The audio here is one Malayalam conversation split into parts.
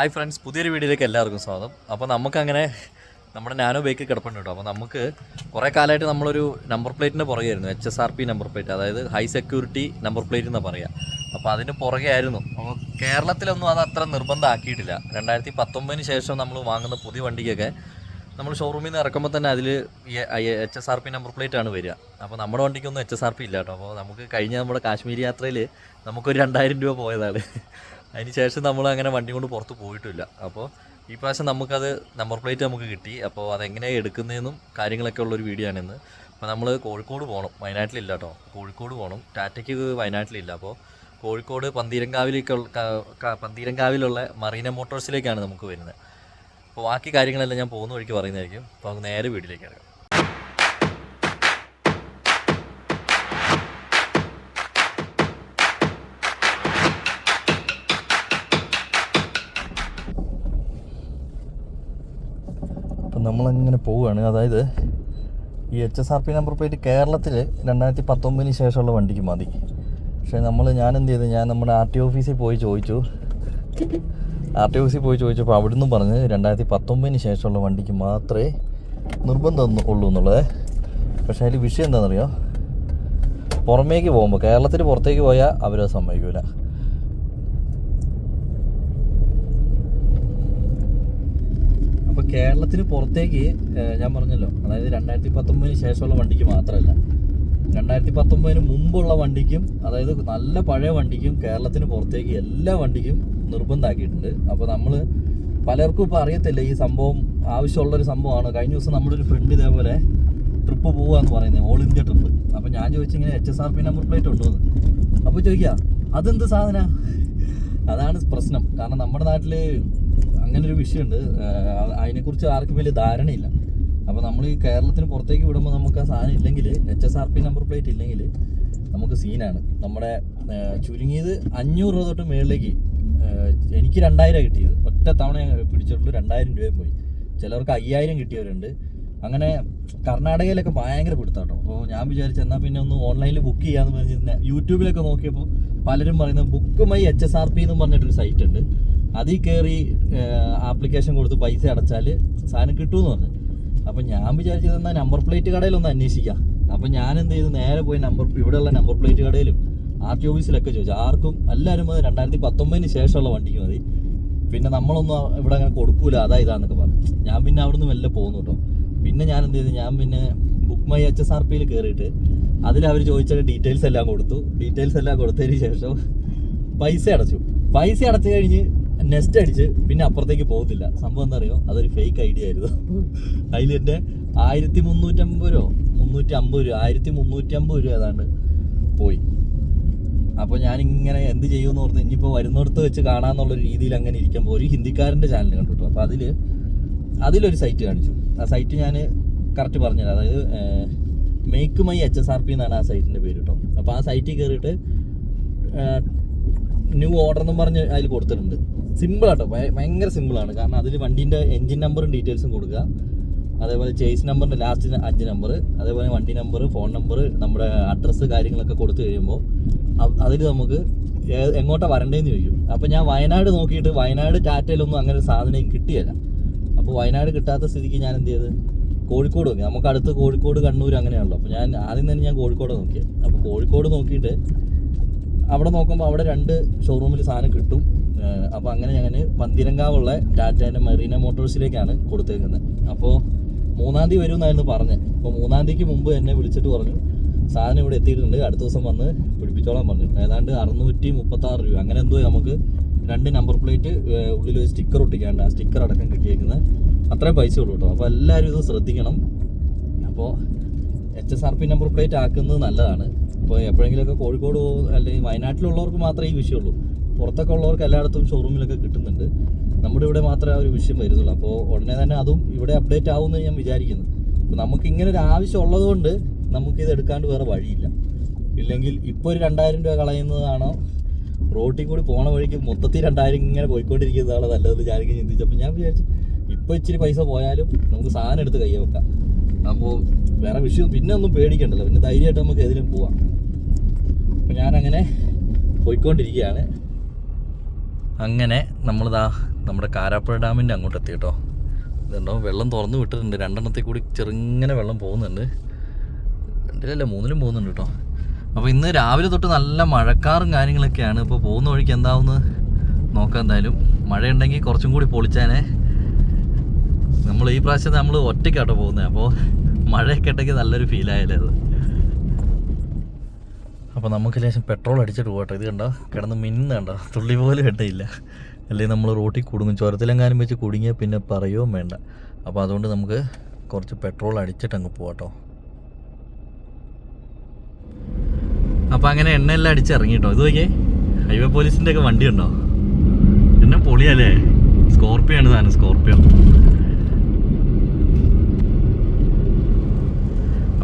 ഹായ് ഫ്രണ്ട്സ് പുതിയൊരു വീഡിയോയിലേക്ക് എല്ലാവർക്കും സ്വാഗതം. അപ്പോൾ നമുക്കങ്ങനെ നമ്മുടെ നാനോ ബൈക്ക് കിടപ്പുണ്ട് കേട്ടോ. അപ്പോൾ നമുക്ക് കുറേ കാലമായിട്ട് നമ്മളൊരു നമ്പർ പ്ലേറ്റിന്റെ പുറകെയായിരുന്നു H S R P number plate അതായത് ഹൈ സെക്യൂരിറ്റി നമ്പർ പ്ലേറ്റ് എന്ന് പറയുക അപ്പോൾ അതിന് പുറകെ ആയിരുന്നു. അപ്പോൾ കേരളത്തിലൊന്നും അത് അത്ര നിർബന്ധമാക്കിയിട്ടില്ല. രണ്ടായിരത്തി പത്തൊമ്പതിന് ശേഷം നമ്മൾ വാങ്ങുന്ന പുതിയ വണ്ടിക്കൊക്കെ നമ്മൾ ഷോറൂമിൽ നിന്ന് ഇറക്കുമ്പോൾ തന്നെ അതിൽ H S R P number plate ആണ് വരിക. അപ്പോൾ നമ്മുടെ വണ്ടിക്കൊന്നും എച്ച് എസ് ആർ പി ഇല്ല കേട്ടോ. അപ്പോൾ നമുക്ക് കഴിഞ്ഞ നമ്മുടെ കാശ്മീർ യാത്രയിൽ നമുക്കൊരു രണ്ടായിരം രൂപ പോയതാണ്. അതിന് ശേഷം നമ്മൾ അങ്ങനെ വണ്ടി കൊണ്ട് പുറത്ത് പോയിട്ടില്ല. അപ്പോൾ ഈ പ്രാവശ്യം നമുക്കത് നമ്പർ പ്ലേറ്റ് നമുക്ക് കിട്ടി. അപ്പോൾ അതെങ്ങനെയാണ് എടുക്കുന്നതെന്നും കാര്യങ്ങളൊക്കെ ഉള്ളൊരു വീഡിയോ ആണ് ഇന്ന് അപ്പോൾ നമ്മൾ കോഴിക്കോട് പോകണം വയനാട്ടിലില്ല കേട്ടോ. കോഴിക്കോട് പോകണം ടാറ്റയ്ക്ക് വയനാട്ടിലില്ല. അപ്പോൾ കോഴിക്കോട് പന്തീരങ്കാവിലേക്ക് പന്തീരങ്കാവിലുള്ള മറീന മോട്ടോഴ്സിലേക്കാണ് നമുക്ക് വരുന്നത്. അപ്പോൾ ബാക്കി കാര്യങ്ങളെല്ലാം ഞാൻ പോകുന്ന വഴിക്ക് പറയുന്നതായിരിക്കും. അപ്പോൾ നേരെ വീട്ടിലേക്ക് ഇറങ്ങാം. നമ്മളങ്ങനെ പോവുകയാണ്. അതായത് ഈ H S R P number plate കേരളത്തിൽ രണ്ടായിരത്തി പത്തൊമ്പതിന് ശേഷമുള്ള വണ്ടിക്ക് മതി. പക്ഷേ നമ്മൾ ഞാൻ എന്ത് ചെയ്തു ഞാൻ നമ്മുടെ ആർ ടി ഓഫീസിൽ പോയി ചോദിച്ചു. ആർ ടി ഓഫീസിൽ പോയി ചോദിച്ചപ്പോൾ അവിടുന്ന് പറഞ്ഞ് രണ്ടായിരത്തി പത്തൊമ്പതിന് ശേഷമുള്ള വണ്ടിക്ക് മാത്രമേ നിർബന്ധം ഉള്ളൂ എന്നുള്ളത്. പക്ഷേ അതിൽ വിഷയം എന്താണെന്നറിയോ? പുറമേക്ക് പോകുമ്പോൾ കേരളത്തിന് പുറത്തേക്ക് പോയാൽ അവരത് സമ്മതിക്കില്ല അപ്പോൾ കേരളത്തിന് പുറത്തേക്ക് ഞാൻ പറഞ്ഞല്ലോ അതായത് രണ്ടായിരത്തി പത്തൊമ്പതിന് ശേഷമുള്ള വണ്ടിക്ക് മാത്രമല്ല. രണ്ടായിരത്തി പത്തൊമ്പതിന് മുമ്പുള്ള വണ്ടിക്കും അതായത് നല്ല പഴയ വണ്ടിക്കും കേരളത്തിന് പുറത്തേക്ക് എല്ലാ വണ്ടിക്കും നിർബന്ധമാക്കിയിട്ടുണ്ട് അപ്പോൾ നമ്മൾ പലർക്കും ഇപ്പോൾ അറിയത്തില്ല ഈ സംഭവം ആവശ്യമുള്ളൊരു സംഭവമാണ്. കഴിഞ്ഞ ദിവസം നമ്മുടെ ഒരു ഫ്രണ്ട് ഇതേപോലെ ട്രിപ്പ് പോവുക എന്ന് പറയുന്നത് ഓൾ ഇന്ത്യ ട്രിപ്പ് അപ്പോൾ ഞാൻ ചോദിച്ചിങ്ങനെ H S R P number plate ഉണ്ടോ അപ്പോൾ ചോദിക്കുക അതെന്ത് സാധന? അതാണ് പ്രശ്നം. കാരണം നമ്മുടെ നാട്ടിൽ അങ്ങനെ ഒരു വിഷയമുണ്ട് അതിനെക്കുറിച്ച് ആർക്കും വലിയ ധാരണയില്ല. അപ്പോൾ നമ്മൾ ഈ കേരളത്തിന് പുറത്തേക്ക് വിടുമ്പോൾ നമുക്ക് ആ സാധനം ഇല്ലെങ്കിൽ H S R P number plate ഇല്ലെങ്കിൽ നമുക്ക് സീനാണ് നമ്മുടെ ചുരുങ്ങിയത് അഞ്ഞൂറ് രൂപ തൊട്ട് മേളിലേക്ക് എനിക്ക് രണ്ടായിരം കിട്ടിയത്. ഒറ്റ തവണ പിടിച്ചിട്ടുള്ളൂ രണ്ടായിരം രൂപയും പോയി. ചിലർക്ക് അയ്യായിരം കിട്ടിയവരുണ്ട്. അങ്ങനെ കർണാടകയിലൊക്കെ ഭയങ്കര പിടുത്താട്ടോ അപ്പോൾ ഞാൻ വിചാരിച്ചു എന്നാൽ പിന്നെ ഒന്ന് ഓൺലൈനിൽ ബുക്ക് ചെയ്യാമെന്ന് പറഞ്ഞിരുന്ന യൂട്യൂബിലൊക്കെ നോക്കിയപ്പോൾ പലരും പറയുന്നത് book my H S R P എന്ന് പറഞ്ഞിട്ടൊരു സൈറ്റ് ഉണ്ട്. അതിൽ കയറി ആപ്ലിക്കേഷൻ കൊടുത്ത് പൈസ അടച്ചാൽ സാധനം കിട്ടുമെന്ന് പറഞ്ഞു. അപ്പം ഞാൻ വിചാരിച്ചത് എന്നാൽ നമ്പർ പ്ലേറ്റ് കടയിലൊന്ന് അന്വേഷിക്കാം. അപ്പം ഞാൻ എന്ത് ചെയ്തു? നേരെ പോയി നമ്പർ ഇവിടെയുള്ള നമ്പർ പ്ലേറ്റ് കടയിലും ആർ ടി ഓഫീസിലൊക്കെ ചോദിച്ചു. ആർക്കും എല്ലാവരും അത് രണ്ടായിരത്തി പത്തൊമ്പതിന് ശേഷമുള്ള വണ്ടിക്ക് മതി. പിന്നെ നമ്മളൊന്നും ഇവിടെ അങ്ങനെ കൊടുക്കൂല അതാ ഇതാന്നൊക്കെ പറഞ്ഞു. ഞാൻ പിന്നെ അവിടുന്ന് മെല്ലെ പോകുന്നു കേട്ടോ. പിന്നെ ഞാൻ എന്ത് ചെയ്തു? ഞാൻ പിന്നെ book my H S R പിയിൽ കയറിയിട്ട് അതിൽ അവർ ചോദിച്ച ഡീറ്റെയിൽസ് എല്ലാം കൊടുത്തു. ഡീറ്റെയിൽസ് എല്ലാം കൊടുത്തതിന് ശേഷം പൈസ അടച്ചു. പൈസ അടച്ചു കഴിഞ്ഞ് നെക്സ്റ്റ് അടിച്ച് പിന്നെ അപ്പുറത്തേക്ക് പോകുന്നില്ല സംഭവം എന്താ അറിയോ അതൊരു ഫേക്ക് ഐഡിയ ആയിരുന്നു. അതിൽ എന്റെ ആയിരത്തി മുന്നൂറ്റമ്പത് രൂപ മുന്നൂറ്റി അമ്പത് രൂപ ആയിരത്തി മുന്നൂറ്റി അമ്പത് രൂപ ഏതാണ്ട് പോയി. അപ്പോൾ ഞാനിങ്ങനെ എന്ത് ചെയ്യുമെന്ന് ഓർത്ത് ഇനിയിപ്പോൾ വരുന്നിടത്ത് വെച്ച് കാണാമെന്നുള്ള രീതിയിൽ അങ്ങനെ ഇരിക്കുമ്പോൾ ഒരു ഹിന്ദിക്കാരന്റെ ചാനൽ കണ്ടു അപ്പോൾ അതിൽ അതിലൊരു സൈറ്റ് കാണിച്ചു. ആ സൈറ്റ് ഞാൻ കറക്റ്റ് പറഞ്ഞുതരാം. അതായത് make my H S R P എന്നാണ് ആ സൈറ്റിന്റെ പേര് കേട്ടോ. അപ്പോൾ ആ സൈറ്റിൽ കയറിയിട്ട് ന്യൂ ഓർഡർ എന്നും പറഞ്ഞ് അതിൽ കൊടുത്തിട്ടുണ്ട്. ഭയ- ഭയങ്കര സിമ്പിളാണ്. കാരണം അതിൽ വണ്ടീന്റെ എൻജിൻ നമ്പറും ഡീറ്റെയിൽസും കൊടുക്കുക അതേപോലെ ചേസ് നമ്പറിന്റെ ലാസ്റ്റ് അഞ്ച് നമ്പർ അതേപോലെ വണ്ടി നമ്പർ ഫോൺ നമ്പർ നമ്മുടെ അഡ്രസ്സ് കാര്യങ്ങളൊക്കെ കൊടുത്തു കഴിയുമ്പോൾ അതിൽ നമുക്ക് എങ്ങോട്ടാണ് എങ്ങോട്ടാ വരണ്ടേന്ന് ചോദിക്കും. അപ്പോൾ ഞാൻ വയനാട് നോക്കിയിട്ട് വയനാട് ടാറ്റയിലൊന്നും അങ്ങനെ ഒരു സാധനം കിട്ടിയല്ല. അപ്പോൾ വയനാട് കിട്ടാത്ത സ്ഥിതിക്ക് ഞാൻ എന്ത് ചെയ്ത്? കോഴിക്കോട് നോക്കി. നമുക്ക് അടുത്ത് കോഴിക്കോട് കണ്ണൂർ അങ്ങനെയാണല്ലോ. അപ്പോൾ ഞാൻ ആദ്യം തന്നെ ഞാൻ കോഴിക്കോട് നോക്കിയത് അപ്പോൾ കോഴിക്കോട് നോക്കിയിട്ട് അവിടെ നോക്കുമ്പോൾ അവിടെ രണ്ട് ഷോറൂമിൽ സാധനം കിട്ടും. അപ്പോൾ അങ്ങനെ ഞാൻ പന്തിരങ്കാവുള്ള ടാറ്റേന്റെ മെറീന മോട്ടോഴ്സിലേക്കാണ് കൊടുത്തേക്കുന്നത്. അപ്പോൾ മൂന്നാം തീയതി വരുമെന്നായിരുന്നു പറഞ്ഞത്. അപ്പോൾ മൂന്നാം തീയതിക്ക് മുമ്പ് എന്നെ വിളിച്ചിട്ട് പറഞ്ഞു സാധനം ഇവിടെ എത്തിയിട്ടുണ്ട് അടുത്ത ദിവസം വന്ന് പിടിപ്പിച്ചോളാൻ പറഞ്ഞു. ഏതാണ്ട് അറുന്നൂറ്റി മുപ്പത്താറ് രൂപ. അങ്ങനെ എന്തോ നമുക്ക് രണ്ട് നമ്പർ പ്ലേറ്റ് ഉള്ളിൽ ഒരു സ്റ്റിക്കർ ഒട്ടിക്കാണ്ട് ആ സ്റ്റിക്കർ അടക്കം കിട്ടിയേക്കുന്നത് അത്രയും പൈസ ഉള്ളൂ കേട്ടോ. അപ്പോൾ എല്ലാവരും ഇത് ശ്രദ്ധിക്കണം. അപ്പോൾ H S R P number plate ആക്കുന്നത് നല്ലതാണ്. ഇപ്പോൾ എപ്പോഴെങ്കിലുമൊക്കെ കോഴിക്കോട് അല്ലെങ്കിൽ വയനാട്ടിലുള്ളവർക്ക് മാത്രമേ ഈ വിഷയമുള്ളൂ. പുറത്തൊക്കെ ഉള്ളവർക്ക് എല്ലായിടത്തും ഷോറൂമിലൊക്കെ കിട്ടുന്നുണ്ട്. നമ്മുടെ ഇവിടെ മാത്രമേ ആ ഒരു വിഷയം വരുന്നുള്ളൂ. അപ്പോൾ ഉടനെ തന്നെ അതും ഇവിടെ അപ്ഡേറ്റ് ആവും എന്ന് ഞാൻ വിചാരിക്കുന്നു. അപ്പോൾ നമുക്ക് ഇങ്ങനെ ഒരു ആവശ്യം ഉള്ളതുകൊണ്ട് നമുക്കിത് എടുക്കാണ്ട് വേറെ വഴിയില്ല. ഇല്ലെങ്കിൽ ഇപ്പോൾ ഒരു രണ്ടായിരം രൂപ കളയുന്നതാണോ? റോട്ടിൽ കൂടി പോണ വഴിക്ക് മൊത്തത്തിൽ രണ്ടായിരം ഇങ്ങനെ പോയിക്കൊണ്ടിരിക്കുന്നതാണ് നല്ലതെന്ന് ഞാനിങ്ങനെ ചിന്തിച്ചപ്പോൾ ഞാൻ വിചാരിച്ചു ഇപ്പോൾ ഇച്ചിരി പൈസ പോയാലും നമുക്ക് സാധനം എടുത്ത് കൈ വെക്കാം. അപ്പോൾ വേറെ വിഷയം പിന്നെ ഒന്നും പേടിക്കണ്ടല്ലോ. പിന്നെ ധൈര്യമായിട്ട് നമുക്ക് എതിലും പോവാം. അപ്പോൾ ഞാനങ്ങനെ പോയിക്കൊണ്ടിരിക്കുകയാണ്. അങ്ങനെ നമ്മളിതാ നമ്മുടെ കാരാപ്പുഴ ഡാമിന്റെ അങ്ങോട്ട് എത്തി കേട്ടോ. ഇതുണ്ടോ? വെള്ളം തുറന്നു വിട്ടിട്ടുണ്ട്. രണ്ടെണ്ണത്തിൽ കൂടി ചെറുങ്ങനെ വെള്ളം പോകുന്നുണ്ട്. രണ്ടിലല്ല മൂന്നിലും പോകുന്നുണ്ട് കേട്ടോ. അപ്പോൾ ഇന്ന് രാവിലെ തൊട്ട് നല്ല മഴക്കാറും കാര്യങ്ങളൊക്കെയാണ്. ഇപ്പോൾ പോകുന്ന വഴിക്ക് എന്താവുമെന്ന് നോക്കാം എന്തായാലും. മഴയുണ്ടെങ്കിൽ കുറച്ചും കൂടി പൊളിച്ചാനെ നമ്മൾ ഈ പ്രാവശ്യം നമ്മൾ ഒറ്റയ്ക്കാട്ടോ പോകുന്നത്. അപ്പോൾ മഴയൊക്കെ ഉണ്ടെങ്കിൽ നല്ലൊരു ഫീലായാലേ അത്. അപ്പോൾ നമുക്ക് ലേശം പെട്രോൾ അടിച്ചിട്ട് പോകട്ടെ. ഇത് കണ്ടോ? കിടന്ന് മിന്നുന്ന കണ്ടോ? തുള്ളി പോലും ഇടയില്ല. അല്ലെങ്കിൽ നമ്മൾ റോട്ടിൽ കുടുങ്ങും. ചുരത്തിലെങ്ങാനും വെച്ച് കുടുങ്ങിയാൽ പിന്നെ പറയുകയും വേണ്ട. അപ്പോൾ അതുകൊണ്ട് നമുക്ക് കുറച്ച് പെട്രോൾ അടിച്ചിട്ട് അങ്ങ് പോകട്ടോ അപ്പോൾ അങ്ങനെ എണ്ണയെല്ലാം അടിച്ചിറങ്ങി ഇറങ്ങിട്ടോ ഇത് നോക്കിയേ ഹൈവേ പോലീസിന്റെ ഒക്കെ വണ്ടി ഉണ്ടോ എന്നെ പൊളിയല്ലേ സ്കോർപ്പിയോ ആണ് സാധനം സ്കോർപ്പിയോ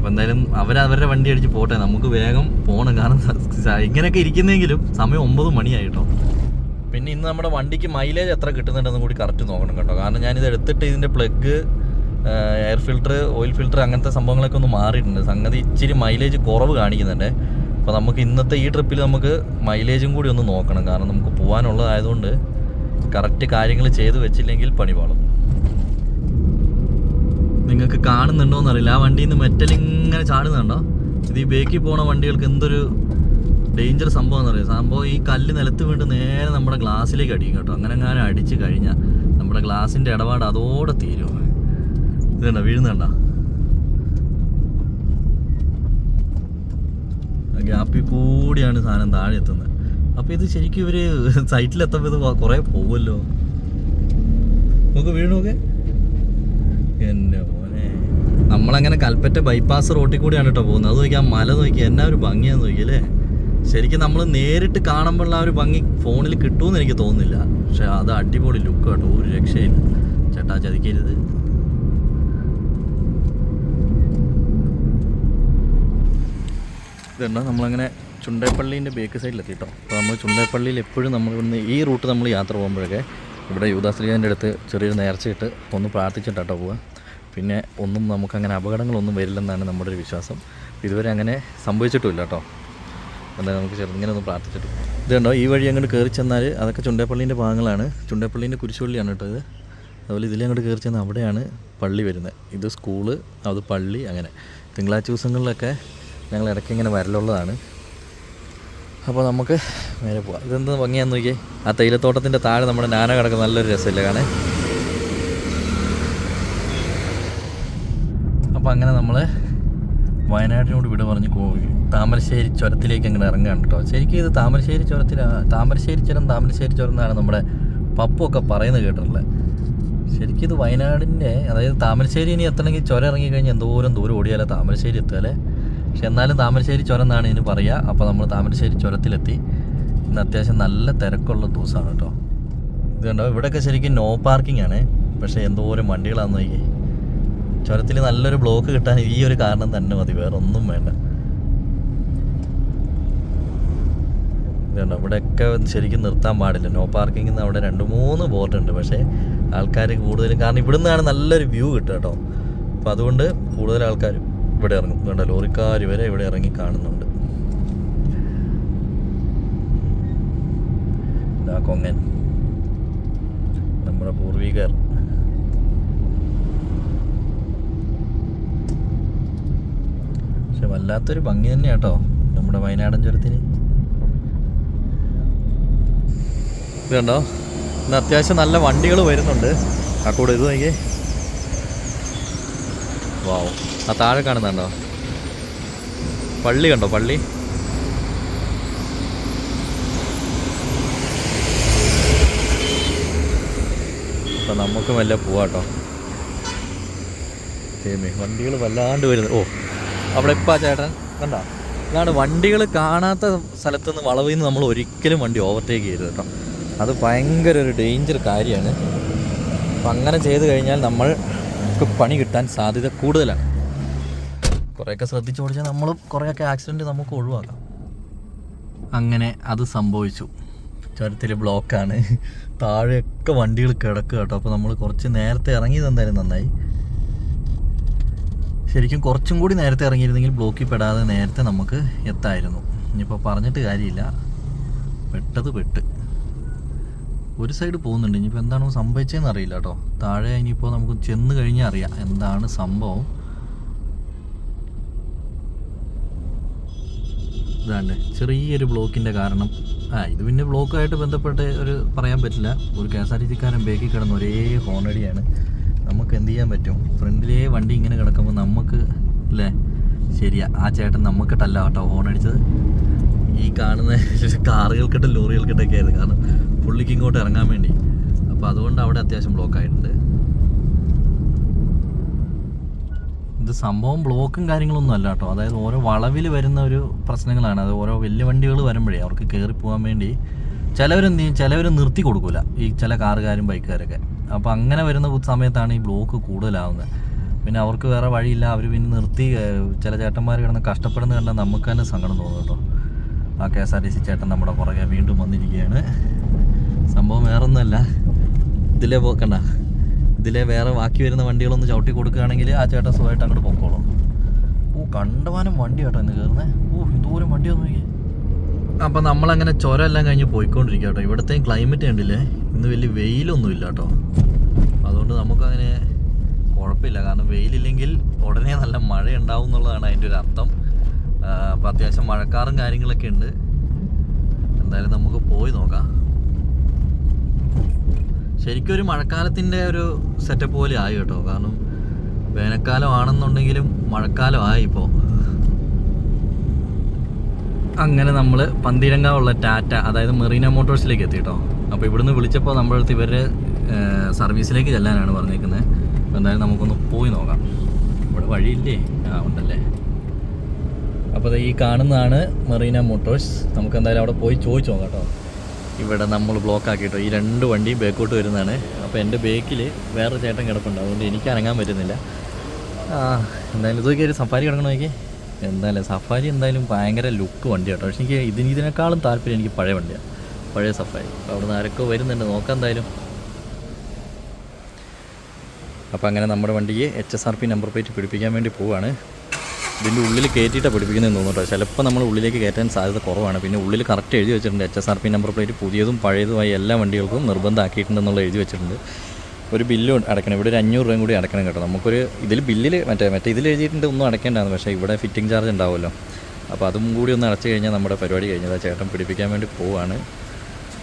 അപ്പോൾ എന്തായാലും അവർ അവരുടെ വണ്ടി അടിച്ച് പോട്ടെ. നമുക്ക് വേഗം പോകണം കാരണം ഇങ്ങനെയൊക്കെ ഇരിക്കുന്നെങ്കിലും സമയം ഒമ്പത് മണിയായിട്ടോ പിന്നെ ഇന്ന് നമ്മുടെ വണ്ടിക്ക് മൈലേജ് എത്ര കിട്ടുന്നുണ്ടെന്ന് കൂടി കറക്റ്റ് നോക്കണം കേട്ടോ. കാരണം ഞാനിത് എടുത്തിട്ട് ഇതിന്റെ plug air filter oil filter അങ്ങനത്തെ സംഭവങ്ങളൊക്കെ ഒന്ന് മാറിയിട്ടുണ്ട്. സംഗതി ഇച്ചിരി മൈലേജ് കുറവ് കാണിക്കുന്നുണ്ട്. അപ്പോൾ നമുക്ക് ഇന്നത്തെ ഈ ട്രിപ്പിൽ നമുക്ക് മൈലേജും കൂടി ഒന്ന് നോക്കണം. കാരണം നമുക്ക് പോകാനുള്ളതായതുകൊണ്ട് കറക്റ്റ് കാര്യങ്ങൾ ചെയ്ത് വെച്ചില്ലെങ്കിൽ പണി പാളും. നിങ്ങൾക്ക് കാണുന്നുണ്ടോ എന്നറിയില്ല ആ വണ്ടിയിൽ നിന്ന് മെറ്റൽ ഇങ്ങനെ ചാടുന്നുണ്ടോ ഇത് ഈ ബേക്കിൽ പോണ വണ്ടികൾക്ക് എന്തൊരു ഡേഞ്ചർ സംഭവം എന്നറിയാം സംഭവം ഈ കല്ല് നിലത്ത് വീണ്ട് നേരെ നമ്മുടെ ഗ്ലാസ്സിലേക്ക് അടിക്കും കേട്ടോ. അങ്ങനെ അങ്ങനെ അടിച്ച് കഴിഞ്ഞാൽ നമ്മുടെ ഗ്ലാസിന്റെ ഇടപാട് അതോടെ തീരും. ഇത് കണ്ടോ? വീഴുന്നുണ്ടോ ഗ്യാപ്പിൽ കൂടിയാണ് സാധനം താഴെ എത്തുന്നത്. അപ്പോൾ ഇത് ശരിക്കും ഇവർ സൈറ്റിലെത്തുമ്പോൾ ഇത് കുറേ പോകുമല്ലോ നമുക്ക് വീണു നോക്കേ. എന്റെ നമ്മളങ്ങനെ കൽപ്പറ്റ ബൈപ്പാസ് റോട്ടിൽ കൂടിയാണ് കേട്ടോ പോകുന്നത്. അത് നോക്കി ആ മല നോക്കി എന്നാ ഒരു ഭംഗിയാന്ന് നോക്കിയല്ലേ? ശരിക്കും നമ്മൾ നേരിട്ട് കാണുമ്പോഴുള്ള ആ ഒരു ഭംഗി ഫോണിൽ കിട്ടുമെന്ന് എനിക്ക് തോന്നുന്നില്ല. പക്ഷെ അത് അടിപൊളി ലുക്ക് കേട്ടോ ഒരു രക്ഷയില്ല. ചേട്ടാ ചതിക്കരുത്. ഇതുണ്ടോ നമ്മളങ്ങനെ ചുണ്ടേപ്പള്ളീന്റെ ബേക്ക് സൈഡിലെത്തി കേട്ടോ അപ്പോൾ നമ്മൾ ചുണ്ടേപ്പള്ളിയിൽ എപ്പോഴും നമ്മൾ ഇവിടുന്ന് ഈ റൂട്ട് നമ്മൾ യാത്ര പോകുമ്പോഴൊക്കെ ഇവിടെ യൂദാശ്രീയന്റെ അടുത്ത് ചെറിയൊരു നേർച്ചയിട്ട് ഒന്ന് പ്രാർത്ഥിച്ചിട്ടാട്ടോ പോവുക. പിന്നെ ഒന്നും നമുക്കങ്ങനെ അപകടങ്ങളൊന്നും വരില്ലെന്നാണ് നമ്മുടെ ഒരു വിശ്വാസം. ഇതുവരെ അങ്ങനെ സംഭവിച്ചിട്ടുമില്ല കേട്ടോ. എന്തായാലും നമുക്ക് ചെറുങ്ങനെ ഒന്ന് പ്രാർത്ഥിച്ചിട്ട് ഇതുണ്ടോ ഈ വഴി അങ്ങോട്ട് കയറി ചെന്നാൽ അതൊക്കെ ചുണ്ടേപ്പള്ളീന്റെ ഭാഗങ്ങളാണ്. ചുണ്ടേപ്പള്ളീന്റെ കുരിശുപള്ളിയാണ് കേട്ടോ ഇത്. അതുപോലെ ഇതിലെ അങ്ങോട്ട് കയറി ചെന്നാൽ അവിടെയാണ് പള്ളി വരുന്നത്. ഇത് സ്കൂൾ അത് പള്ളി അങ്ങനെ. തിങ്കളാഴ്ച ദിവസങ്ങളിലൊക്കെ ഞങ്ങൾ ഇടയ്ക്ക് ഇങ്ങനെ വരലുള്ളതാണ്. അപ്പോൾ നമുക്ക് നേരെ പോവാം. ഇതെന്ത് ഭംഗിയാന്ന് നോക്കിയേ. ആ തേയിലത്തോട്ടത്തിന്റെ താഴെ നമ്മുടെ നാന കിടക്കുന്ന നല്ലൊരു രസമില്ല കാണേ അപ്പോൾ അങ്ങനെ നമ്മൾ വയനാടിനോട് വിട പറഞ്ഞ് താമരശ്ശേരി ചുരത്തിലേക്ക് അങ്ങനെ ഇറങ്ങുകയാണ് കേട്ടോ ശരിക്കും ഇത് താമരശ്ശേരി ചുരത്തിലാണ് താമരശ്ശേരി ചുരം താമരശ്ശേരി ചുരം എന്നാണ് നമ്മുടെ പപ്പുമൊക്കെ പറയുന്നത് കേട്ടിട്ടുള്ളത്. ശരിക്കും ഇത് വയനാടിന്റെ അതായത് താമരശ്ശേരി ഇനി എത്തണമെങ്കിൽ ചുരം ഇറങ്ങി കഴിഞ്ഞാൽ എന്തോരം ദൂരം ഓടിയാലേ താമരശ്ശേരി എത്തുകയല്ലേ പക്ഷെ എന്നാലും താമരശ്ശേരി ചുരം എന്നാണ് ഇതിന് പറയുക അപ്പോൾ നമ്മൾ താമരശ്ശേരി ചുരത്തിലെത്തി. ഇന്ന് അത്യാവശ്യം നല്ല തിരക്കുള്ള ദിവസമാണ് കേട്ടോ കണ്ടോ? ഇവിടെയൊക്കെ ശരിക്കും നോ പാർക്കിംഗ് ആണ്. പക്ഷേ എന്തോരം വണ്ടികളാണെന്ന് നോക്കി ചുരത്തിൽ നല്ലൊരു ബ്ലോക്ക് കിട്ടാൻ ഈ ഒരു കാരണം തന്നെ മതി. വേറെ ഒന്നും വേണ്ട. ഇത് കണ്ടോ ഇവിടെയൊക്കെ ശരിക്കും നിർത്താൻ പാടില്ല. നോ പാർക്കിംഗ് എന്ന് അവിടെ രണ്ട് മൂന്ന് ബോട്ട് ഉണ്ട്. പക്ഷേ ആൾക്കാർ കൂടുതലും കാരണം ഇവിടെ നിന്നാണ് നല്ലൊരു വ്യൂ കിട്ടുക കേട്ടോ. അപ്പോൾ അതുകൊണ്ട് കൂടുതൽ ആൾക്കാർ ഇവിടെ ഇറങ്ങും. വേണ്ട ലോറിക്കാർ വരെ ഇവിടെ ഇറങ്ങി കാണുന്നുണ്ട്. കൊങ്ങൻ. നമ്മുടെ പൂർവികർ. പക്ഷെ വല്ലാത്തൊരു ഭംഗി തന്നെയാട്ടോ നമ്മുടെ വയനാടൻ ചുരത്തിന്. ഇതുണ്ടോ ഇന്ന് അത്യാവശ്യം നല്ല വണ്ടികൾ വരുന്നുണ്ട്. ആ കൂടെ ഇത് നോക്കിയേ. വാവ് ആ താഴെ കാണുന്നുണ്ടോ പള്ളി കണ്ടോ പള്ളി? അപ്പൊ നമുക്ക് വല്ല പോവാട്ടോ. വണ്ടികൾ വല്ലാണ്ട് വരുന്നു. ഓ അവിടെ ഇപ്പം ആ ചേട്ടൻ. കണ്ട? ഇതാണ് വണ്ടികൾ കാണാത്ത സ്ഥലത്ത് നിന്ന് വളവിൽ നിന്ന് നമ്മൾ ഒരിക്കലും വണ്ടി ഓവർടേക്ക് ചെയ്യരുത് കേട്ടോ. അത് ഭയങ്കര ഒരു ഡേഞ്ചർ കാര്യമാണ്. അപ്പം അങ്ങനെ ചെയ്ത് കഴിഞ്ഞാൽ നമ്മൾ നമുക്ക് പണി കിട്ടാൻ സാധ്യത കൂടുതലാണ്. കുറേയൊക്കെ ശ്രദ്ധിച്ച് ഓടിച്ചാൽ നമ്മൾ കുറേയൊക്കെ ആക്സിഡന്റ് നമുക്ക് ഒഴിവാക്കാം. അങ്ങനെ അത് സംഭവിച്ചു. ചുരത്തിൽ ബ്ലോക്കാണ് താഴെയൊക്കെ വണ്ടികൾ കിടക്കുക കേട്ടോ. അപ്പോൾ നമ്മൾ കുറച്ച് നേരത്തെ ഇറങ്ങിയത് എന്തായാലും നന്നായി. ശരിക്കും കുറച്ചും കൂടി നേരത്തെ ഇറങ്ങിയിരുന്നെങ്കിൽ ബ്ലോക്കിൽ പെടാതെ നേരത്തെ നമുക്ക് എത്തായിരുന്നു. ഇനിയിപ്പോൾ പറഞ്ഞിട്ട് കാര്യമില്ല. പെട്ടത് പെട്ട്. ഒരു സൈഡ് പോകുന്നുണ്ട്. ഇനിയിപ്പോൾ എന്താണോ സംഭവിച്ചതെന്ന് അറിയില്ല കേട്ടോ താഴെ ഇനിയിപ്പോൾ നമുക്ക് ചെന്ന് കഴിഞ്ഞാൽ അറിയാം എന്താണ് സംഭവം. ഇതാണ്ട് ചെറിയൊരു ബ്ലോക്കിന്റെ കാരണം. ആ ഇത് പിന്നെ ബ്ലോക്കായിട്ട് ബന്ധപ്പെട്ട് ഒരു പറയാൻ പറ്റില്ല. ഒരു കെ എസ് ആർ ടി സിക്കാരൻ ബേക്കിൽ കിടന്ന് ഒരേ ഹോണടിയാണ്. നമുക്ക് എന്ത് ചെയ്യാൻ പറ്റും? ഫ്രണ്ടിലേ വണ്ടി ഇങ്ങനെ കിടക്കുമ്പോൾ നമുക്ക് അല്ലേ ശരിയാ. ആ ചേട്ടൻ നമുക്കിട്ടല്ല കേട്ടോ ഹോണടിച്ചത് ഈ കാണുന്ന കാറുകൾക്കിട്ടും ലോറികൾക്കിട്ടൊക്കെ ആയിരുന്നു കാരണം പുള്ളിക്ക് ഇങ്ങോട്ട് ഇറങ്ങാൻ വേണ്ടി. അപ്പോൾ അതുകൊണ്ട് അവിടെ അത്യാവശ്യം ബ്ലോക്ക് ആയിട്ടുണ്ട്. ഇത് സംഭവം ബ്ലോക്കും കാര്യങ്ങളൊന്നും അല്ല കേട്ടോ. അതായത് ഓരോ വളവിൽ വരുന്ന ഒരു പ്രശ്നങ്ങളാണ്. അത് ഓരോ വലിയ വണ്ടികൾ വരുമ്പോഴേ അവർക്ക് കയറി പോകാൻ വേണ്ടി ചിലവരെന്ത് ചെയ്യും? ചിലവർ നിർത്തി കൊടുക്കൂല. ഈ ചില കാറുകാരും ബൈക്കുകാരൊക്കെ അപ്പോൾ അങ്ങനെ വരുന്ന സമയത്താണ് ഈ ബ്ലോക്ക് കൂടുതലാവുന്നത്. പിന്നെ അവർക്ക് വേറെ വഴിയില്ല. അവർ പിന്നെ നിർത്തി ചില ചേട്ടന്മാർ കിടന്ന് കഷ്ടപ്പെടുന്ന കണ്ടാൽ നമുക്ക് തന്നെ സങ്കടം തോന്നും കേട്ടോ. ആ K S R T C ചേട്ടൻ നമ്മുടെ പുറകെ വീണ്ടും വന്നിരിക്കുകയാണ്. സംഭവം വേറൊന്നുമല്ല. ഇതിലേ പോക്കണ്ട ഇതിലെ വേറെ ബാക്കി വരുന്ന വണ്ടികളൊന്ന് ചവിട്ടി കൊടുക്കുകയാണെങ്കിൽ ആ ചേട്ടൻ സുഖമായിട്ട് അങ്ങോട്ട് പൊക്കോളും. ഓ കണ്ടമാനം വണ്ടി കേട്ടോ ഇന്ന് കയറുന്നത് ഓ എന്തോരം വണ്ടി വന്നു അപ്പം നമ്മളങ്ങനെ ചുരം എല്ലാം കഴിഞ്ഞ് പോയിക്കൊണ്ടിരിക്കുക കേട്ടോ. ഇവിടുത്തെ ക്ലൈമറ്റ് കണ്ടില്ലേ? ഇന്ന് വലിയ വെയിലൊന്നും ഇല്ല കേട്ടോ അതുകൊണ്ട് നമുക്കങ്ങനെ കുഴപ്പമില്ല. കാരണം വെയിലില്ലെങ്കിൽ ഉടനെ നല്ല മഴ ഉണ്ടാവും എന്നുള്ളതാണ് അതിന്റെ ഒരു അർത്ഥം. അപ്പം അത്യാവശ്യം മഴക്കാറും കാര്യങ്ങളൊക്കെ ഉണ്ട്. എന്തായാലും നമുക്ക് പോയി നോക്കാം. ശരിക്കും ഒരു മഴക്കാലത്തിന്റെ ഒരു സെറ്റപ്പ് പോലെ ആയി കേട്ടോ. കാരണം വേനൽക്കാലം ആണെന്നുണ്ടെങ്കിലും മഴക്കാലം ആയി ഇപ്പോൾ. അങ്ങനെ നമ്മൾ പന്തീരങ്കാവുള്ള ടാറ്റ അതായത് മെറീന മോട്ടോഴ്സിലേക്ക് എത്തി കേട്ടോ അപ്പോൾ ഇവിടുന്ന് വിളിച്ചപ്പോൾ നമ്മുടെ ഇവരുടെ സർവീസിലേക്ക് ചെല്ലാനാണ് പറഞ്ഞേക്കുന്നത് അപ്പോൾ എന്തായാലും നമുക്കൊന്ന് പോയി നോക്കാം. ഇവിടെ വഴിയില്ലേ? ആ ഉണ്ടല്ലേ? അപ്പോൾ ഈ കാണുന്നതാണ് മെറീന മോട്ടോഴ്സ്. നമുക്ക് എന്തായാലും അവിടെ പോയി ചോദിച്ചു നോക്കാം കേട്ടോ. ഇവിടെ നമ്മൾ ബ്ലോക്ക് ആക്കിയിട്ടോ. ഈ രണ്ട് വണ്ടിയും ബേക്കോട്ട് വരുന്നതാണ്. അപ്പോൾ എന്റെ ബേക്കിൽ വേറെ ചേട്ടൻ കിടപ്പുണ്ട്. അതുകൊണ്ട് എനിക്ക് ഇറങ്ങാൻ പറ്റുന്നില്ല. എന്തായാലും ഇതൊക്കെ ഒരു സഫാരി കിടക്കണോ നോക്കി എന്തായാലും സഫാരി എന്തായാലും ഭയങ്കര ലുക്ക് വണ്ടി കേട്ടോ പക്ഷേ എനിക്ക് ഇതിന് ഇതിനേക്കാളും താല്പര്യം എനിക്ക് പഴയ വണ്ടിയാണ് പഴയ സഫാരി. അപ്പോൾ അവിടെ നിന്ന് ആരൊക്കെ വരുന്നുണ്ട്. നോക്കാം എന്തായാലും. അപ്പോൾ അങ്ങനെ നമ്മുടെ വണ്ടിക്ക് H S R P number plate പിടിപ്പിക്കാൻ വേണ്ടി പോവുകയാണ് ഇതിന്റെ ഉള്ളിൽ കയറ്റിയിട്ടാണ് പിടിപ്പിക്കുന്നതെന്ന് തോന്നുന്നു കേട്ടോ ചിലപ്പോൾ നമ്മൾ ഉള്ളിലേക്ക് കയറ്റാൻ സാധ്യത കുറവാണ്. പിന്നെ ഉള്ളിൽ കറക്റ്റ് എഴുതി വെച്ചിട്ടുണ്ട് H S R P number plate പുതിയതും പഴയതുമായി എല്ലാ വണ്ടികൾക്കും നിർബന്ധമാക്കിയിട്ടുണ്ടെന്നുള്ള എഴുതി വെച്ചിട്ടുണ്ട്. ഒരു ബില്ല് അടക്കണം. ഇവിടെ ഒരു അഞ്ഞൂറ് രൂപയും കൂടി അടക്കണം കേട്ടോ. നമുക്കൊരു ഇതിൽ ബില്ലിൽ മറ്റേ മറ്റേ ഇതിൽ എഴുതിയിട്ടുണ്ട് ഒന്നും അടയ്ക്കേണ്ടതാണ് പക്ഷേ ഇവിടെ ഫിറ്റിംഗ് ചാർജ് ഉണ്ടാവുമല്ലോ. അപ്പോൾ അതും കൂടി ഒന്ന് അടച്ചു കഴിഞ്ഞാൽ നമ്മുടെ പരിപാടി കഴിഞ്ഞത് ചേട്ടൻ പിടിപ്പിക്കാൻ വേണ്ടി പോവാണ്.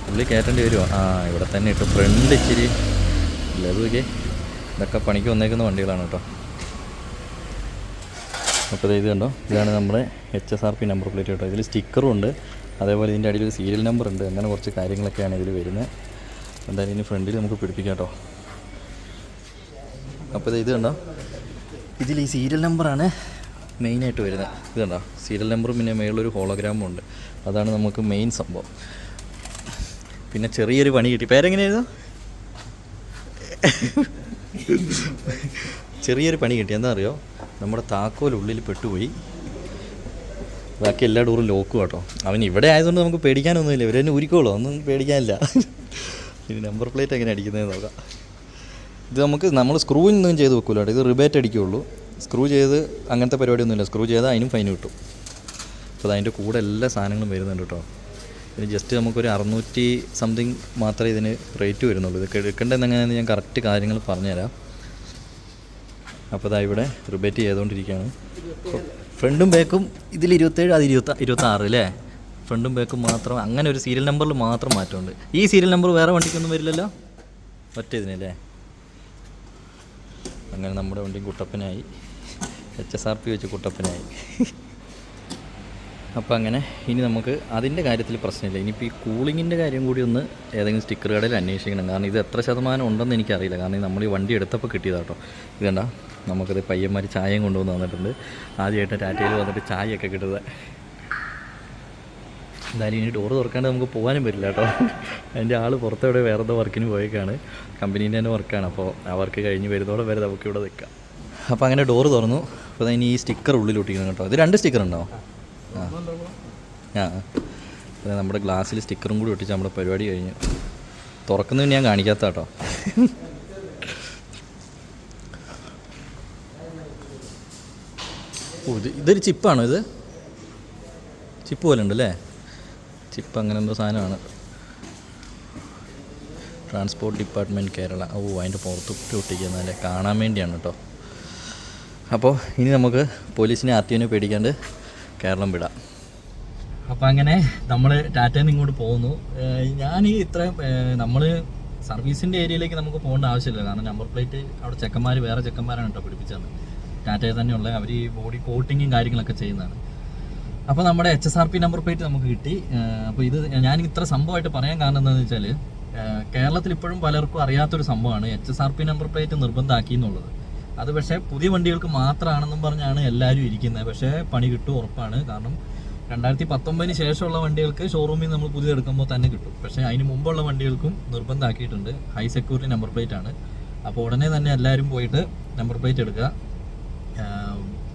ഉള്ളിൽ കയറ്റേണ്ടി വരുമോ ആ ഇവിടെ തന്നെ ഇട്ട്. ഫ്രണ്ട് ഇച്ചിരി നോക്കിയേ ഇതൊക്കെ പണിക്ക് വന്നേക്കുന്ന വണ്ടികളാണ് കേട്ടോ. അപ്പോൾ ഇത് കണ്ടോ? ഇതാണ് നമ്മുടെ H S R P number plate കേട്ടോ. ഇതിൽ സ്റ്റിക്കറും ഉണ്ട്. അതേപോലെ ഇതിന്റെ അടിയിൽ സീരിയൽ നമ്പർ ഉണ്ട്. അങ്ങനെ കുറച്ച് കാര്യങ്ങളൊക്കെയാണ് ഇതിൽ വരുന്നത്. എന്തായാലും ഇനി ഫ്രണ്ടിൽ നമുക്ക് പിടിപ്പിക്കാം കേട്ടോ. അപ്പോൾ ഇത് കണ്ടോ? ഇതിൽ ഈ സീരിയൽ നമ്പറാണ് മെയിനായിട്ട് വരുന്നത്. ഇത് കണ്ടോ? സീരിയൽ നമ്പറും പിന്നെ മേളിലൊരു ഹോളോഗ്രാമും ഉണ്ട്. അതാണ് നമുക്ക് മെയിൻ സംഭവം. പിന്നെ ചെറിയൊരു പണി കിട്ടി. പേരെങ്ങനെയായിരുന്നു? ചെറിയൊരു പണി കിട്ടി. എന്താ അറിയോ? നമ്മുടെ താക്കോൽ ഉള്ളിൽ പെട്ടുപോയി. ബാക്കി എല്ലാ ഡോറും ലോക്കും കേട്ടോ അവൻ ഇവിടെ ആയതുകൊണ്ട് നമുക്ക് പേടിക്കാനൊന്നുമില്ല. ഇവരെന്നെ ഊരിക്കോളൂ. ഒന്നും പേടിക്കാനില്ല. ഇനി നമ്പർ പ്ലേറ്റ് എങ്ങനെ അടിക്കുന്നതെന്ന് നോക്കാം. ഇത് നമുക്ക് നമ്മൾ സ്ക്രൂ ഒന്നും ചെയ്ത് വെക്കൂല ഇത് റിബേറ്റ് അടിക്കുകയുള്ളൂ സ്ക്രൂ ചെയ്ത് അങ്ങനത്തെ പരിപാടിയൊന്നുമില്ല. സ്ക്രൂ ചെയ്താൽ അതിനും ഫൈൻ കിട്ടും. അപ്പോൾ അതിന്റെ കൂടെ എല്ലാ സാധനങ്ങളും വരുന്നുണ്ട് കേട്ടോ. ഇനി ജസ്റ്റ് നമുക്കൊരു അറുന്നൂറ്റി സംതിങ് മാത്രമേ ഇതിന് റേറ്റ് വരുന്നുള്ളൂ. ഇത് എടുക്കേണ്ടത് എങ്ങനെയാണെന്ന് ഞാൻ കറക്റ്റ് കാര്യങ്ങൾ പറഞ്ഞുതരാം. അപ്പോൾ ഇതാ ഇവിടെ റിബേറ്റ് ചെയ്തുകൊണ്ടിരിക്കുകയാണ്. ഫ്രണ്ടും ബാക്കും ഇതിൽ ഇരുപത്തേഴ് അത് ഇരുപത്തി ഇരുപത്താറ് അല്ലേ? ഫ്രണ്ടും ബാക്കും മാത്രം അങ്ങനെ ഒരു സീരിയൽ നമ്പറിൽ മാത്രം മാറ്റമുണ്ട്. ഈ സീരിയൽ നമ്പർ വേറെ വണ്ടിക്കൊന്നും വരില്ലല്ലോ? ഒറ്റ ഇതിനല്ലേ അങ്ങനെ നമ്മുടെ വണ്ടി കുട്ടപ്പനായി. എച്ച് എസ് ആർ പി വെച്ച് കുട്ടപ്പനായി. അപ്പോൾ അങ്ങനെ ഇനി നമുക്ക് അതിന്റെ കാര്യത്തിൽ പ്രശ്നമില്ല. ഇനിയിപ്പോൾ ഈ കൂളിങ്ങിന്റെ കാര്യം കൂടി ഒന്ന് ഏതെങ്കിലും സ്റ്റിക്കർ കടയിൽ അന്വേഷിക്കണം. കാരണം ഇത് എത്ര ശതമാനം ഉണ്ടെന്ന് എനിക്കറിയില്ല. കാരണം നമ്മൾ ഈ വണ്ടി എടുത്തപ്പോൾ കിട്ടിയതാട്ടോ ഇത് കണ്ട നമുക്കത് പയ്യന്മാർ ചായയും കൊണ്ടുവന്ന് വന്നിട്ടുണ്ട് ആദ്യമായിട്ട് ടാറ്റയിൽ വന്നിട്ട് ചായയൊക്കെ കിട്ടുന്നത് എന്തായാലും ഇനി ഡോറ് തുറക്കാണ്ട് നമുക്ക് പോകാനും പറ്റില്ല കേട്ടോ. അതിന്റെ ആൾ പുറത്തെവിടെ വേറെ എന്തോ വർക്കിന് പോയേക്കാണ്. കമ്പനീന്റെ തന്നെ വർക്കാണ് അപ്പോൾ ആ വർക്ക് കഴിഞ്ഞ് വരുന്നതോടെ വരെ നമുക്ക് ഇവിടെ നിൽക്കാം അപ്പോൾ അങ്ങനെ ഡോറ് തുറന്നു. അപ്പോൾ ഇനി ഈ സ്റ്റിക്കർ ഉള്ളിൽ ഒട്ടിക്കണം കേട്ടോ. ഇത് രണ്ട് സ്റ്റിക്കർ ഉണ്ടോ? ആ. ആ. നമ്മുടെ ഗ്ലാസ്സിൽ സ്റ്റിക്കറും കൂടി ഒട്ടിച്ച് നമ്മുടെ പരിപാടി കഴിഞ്ഞു. തുറക്കുന്നതിന് ഞാൻ കാണിക്കാത്ത കേട്ടോ. ഓ ഇത് ഇതൊരു ചിപ്പാണോ ഇത്? ചിപ്പ് പോലെ ഉണ്ട് അല്ലേ ചിപ്പ് അങ്ങനെ എന്തോ സാധനമാണ്. ട്രാൻസ്പോർട്ട് ഡിപ്പാർട്ട്മെന്റ് കേരള ഓ അതിന്റെ പുറത്ത് കുട്ടി ഒട്ടിക്കുന്നതല്ലേ കാണാൻ വേണ്ടിയാണ് കേട്ടോ. അപ്പോൾ ഇനി നമുക്ക് പോലീസിനെ ആർ ടി ഒനെ പേടിക്കാണ്ട് കേരളം വിടാം. അപ്പോൾ അങ്ങനെ നമ്മൾ ടാറ്റയിൽ ഇങ്ങോട്ട് പോകുന്നു. ഞാൻ ഈ ഇത്രയും നമ്മൾ സർവീസിന്റെ ഏരിയയിലേക്ക് നമുക്ക് പോകേണ്ട ആവശ്യമില്ല. കാരണം നമ്പർ പ്ലേറ്റ് അവിടെ ചെക്കന്മാർ വേറെ ചെക്കന്മാരാണ് കേട്ടോ പിടിപ്പിച്ചത്. ടാറ്റയിൽ തന്നെയുള്ള അവർ ഈ ബോഡി കോട്ടിങ്ങും കാര്യങ്ങളൊക്കെ ചെയ്യുന്നതാണ്. അപ്പോൾ നമ്മുടെ H S R P number plate നമുക്ക് കിട്ടി. അപ്പോൾ ഇത് ഞാൻ ഇത്ര സംഭവമായിട്ട് പറയാൻ കാരണം എന്താണെന്ന് വെച്ചാൽ കേരളത്തിൽ ഇപ്പോഴും പലർക്കും അറിയാത്തൊരു സംഭവമാണ് H S R P number plate നിർബന്ധമാക്കി എന്നുള്ളത്. അത് പക്ഷേ പുതിയ വണ്ടികൾക്ക് മാത്രമാണെന്നും പറഞ്ഞാണ് എല്ലാവരും ഇരിക്കുന്നത്. പക്ഷേ പണി കിട്ടും ഉറപ്പാണ്. കാരണം രണ്ടായിരത്തി പത്തൊമ്പതിന് ശേഷമുള്ള വണ്ടികൾക്ക് ഷോറൂമിൽ നമ്മൾ പുതിയ എടുക്കുമ്പോൾ തന്നെ കിട്ടും. പക്ഷേ അതിന് മുമ്പുള്ള വണ്ടികൾക്കും നിർബന്ധമാക്കിയിട്ടുണ്ട്. ഹൈ സെക്യൂരിറ്റി നമ്പർ പ്ലേറ്റ് ആണ്. അപ്പോൾ ഉടനെ തന്നെ എല്ലാവരും പോയിട്ട് നമ്പർ പ്ലേറ്റ് എടുക്കുക.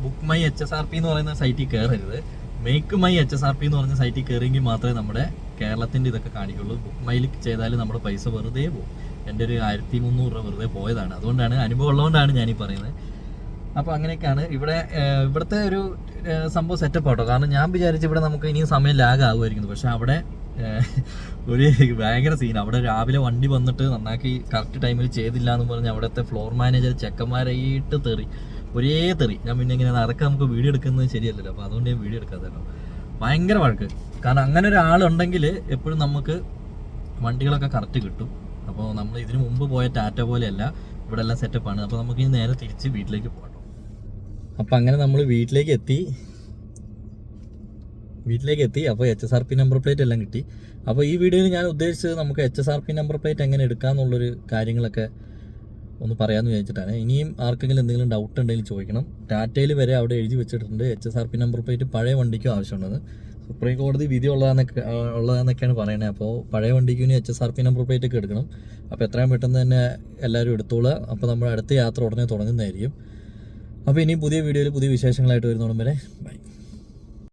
Book my H S R P എന്ന് പറയുന്ന സൈറ്റിൽ കയറരുത്. Make my H S R P എന്ന് പറഞ്ഞ സൈറ്റിൽ കയറിയെങ്കിൽ മാത്രമേ നമ്മുടെ കേരളത്തിന്റെ ഇതൊക്കെ കാണിക്കുള്ളൂ. ബുക്ക് മൈയിൽ ചെയ്താൽ നമ്മുടെ പൈസ വെറുതെ പോകും. എന്റെ ഒരു ആയിരത്തി മുന്നൂറ് രൂപ വെറുതെ പോയതാണ്. അതുകൊണ്ടാണ് അനുഭവം ഉള്ളതുകൊണ്ടാണ് ഞാനീ പറയുന്നത്. അപ്പോൾ അങ്ങനെയൊക്കെയാണ്. ഇവിടെ ഇവിടുത്തെ ഒരു സംഭവം സെറ്റപ്പ് ആട്ടോ. കാരണം ഞാൻ വിചാരിച്ചു ഇവിടെ നമുക്ക് ഇനിയും സമയം ലാഗ് ആകുമായിരിക്കുന്നു പക്ഷേ അവിടെ ഒരു ഭയങ്കര സീൻ അവിടെ രാവിലെ വണ്ടി വന്നിട്ട് നന്നാക്കി കറക്റ്റ് ടൈമിൽ ചെയ്തില്ല എന്ന് പറഞ്ഞ് അവിടുത്തെ ഫ്ലോർ മാനേജർ ചെക്കന്മാരായിട്ട് തെറി. ഒരേ തെറി. ഞാൻ പിന്നെ ഇങ്ങനെ നടക്കാൻ നമുക്ക് വീഡിയോ എടുക്കുന്നത് ശരിയല്ലല്ലോ. അപ്പോൾ അതുകൊണ്ട് ഞാൻ വീഡിയോ എടുക്കാത്തല്ലോ ഭയങ്കര വഴക്ക്. കാരണം അങ്ങനെ ഒരാളുണ്ടെങ്കിൽ എപ്പോഴും നമുക്ക് വണ്ടികളൊക്കെ കറക്റ്റ് കിട്ടും. അപ്പോൾ നമ്മൾ ഇതിനു മുമ്പ് പോയ ടാറ്റ പോലെയല്ല. ഇവിടെ എല്ലാം സെറ്റപ്പാണ് അപ്പോൾ നമുക്ക് ഇനി നേരെ തിരിച്ച് വീട്ടിലേക്ക് പോകണം അപ്പം അങ്ങനെ നമ്മൾ വീട്ടിലേക്ക് എത്തി. വീട്ടിലേക്ക് എത്തി. അപ്പോൾ H S R P number plate എല്ലാം കിട്ടി. അപ്പോൾ ഈ വീഡിയോയിൽ ഞാൻ ഉദ്ദേശിച്ചത് നമുക്ക് H S R P number plate എങ്ങനെ എടുക്കാമെന്നുള്ളൊരു കാര്യങ്ങളൊക്കെ ഒന്ന് പറയാമെന്ന് വിചാരിച്ചിട്ടാണ്. ഇനിയും ആർക്കെങ്കിലും എന്തെങ്കിലും ഡൗട്ട് ഉണ്ടെങ്കിൽ ചോദിക്കണം. ടാറ്റയിൽ വരെ അവിടെ എഴുതി വെച്ചിട്ടുണ്ട്. H S R P number plate പഴയ വണ്ടിക്കും ആവശ്യമുണ്ടെന്ന് സുപ്രീം കോടതി വിധി ഉള്ളതെന്നൊക്കെ ഉള്ളതെന്നൊക്കെയാണ് പറയുന്നത് അപ്പോൾ പഴയ വണ്ടിക്ക് ഇനി H S R P number plate ഒക്കെ എടുക്കണം. അപ്പോൾ എത്രയും പെട്ടെന്ന് തന്നെ എല്ലാവരും എടുത്തോളുക. അപ്പോൾ നമ്മുടെ അടുത്ത യാത്ര ഉടനെ തുടങ്ങുന്നതായിരിക്കും. അപ്പോൾ ഇനി പുതിയ വീഡിയോയിൽ പുതിയ വിശേഷങ്ങളായിട്ട് വരുന്നോടും വരെ ബൈ